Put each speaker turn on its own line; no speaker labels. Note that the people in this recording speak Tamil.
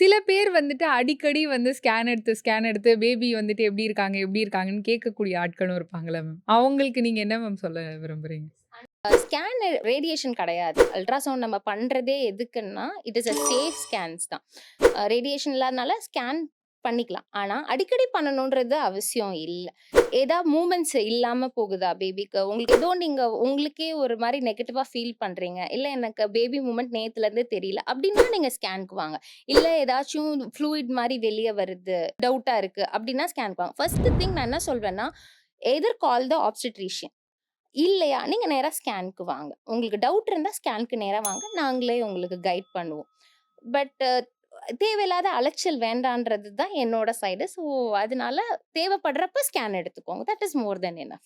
சில பேர் வந்துட்டு அடிக்கடி வந்து ஸ்கேன் எடுத்து, ஸ்கேன் எடுத்து பேபி வந்துட்டு எப்படி இருக்காங்க, எப்படி இருக்காங்கன்னு கேட்கக்கூடிய ஆட்களும் இருப்பாங்கல்ல மேம். அவங்களுக்கு நீங்க என்ன மேம் சொல்ல விரும்புறீங்க?
ஸ்கேன் ரேடியேஷன் கிடையாது. அல்ட்ராசவுண்ட் நம்ம பண்றதே எதுக்குன்னா, it is a safe scans தான். ரேடியேஷன் இல்லாதனால ஸ்கேன் பண்ணிக்கலாம். ஆனா, அடிக்கடி பண்ணணுன்றது அவசியம் இல்லை ஏதா மூமெண்ட்ஸ் இல்லாம போகுதா பேபிக்கு, உங்களுக்கு ஏதோ நீங்க உங்களுக்கே ஒரு மாதிரி நெகட்டிவா ஃபீல் பண்றீங்க. இல்ல எனக்கு பேபி மூமெண்ட் நேத்துலருந்து தெரியல. அப்படின்னா நீங்க ஸ்கேன்க்கு வாங்க. இல்ல ஏதாச்சும் ஃப்ளூயிட் மாதிரி வெளியே வருது, டவுட்டா இருக்கு அப்படின்னா ஸ்கேனுக்கு வாங்க. ஃபர்ஸ்ட் திங் நான் என்ன சொல்வேன்னா, எதிர் கால் த ஆப்ஸ்டிட்ரிஷியன் இல்லையா, நீங்க நேரா ஸ்கேன்க்கு வாங்க. உங்களுக்கு டவுட் இருந்தா ஸ்கேன்க்கு நேரா வாங்க. நாங்களே உங்களுக்கு கைட் பண்ணுவோம். பட் தேவையில்லாத அலைச்சல் வேண்டான்றது தான் என்னோட சைடு. ஸோ, அதனால தேவைப்படுறப்ப ஸ்கேன் எடுத்துக்கோங்க. தட் இஸ் மோர் தென் என்ன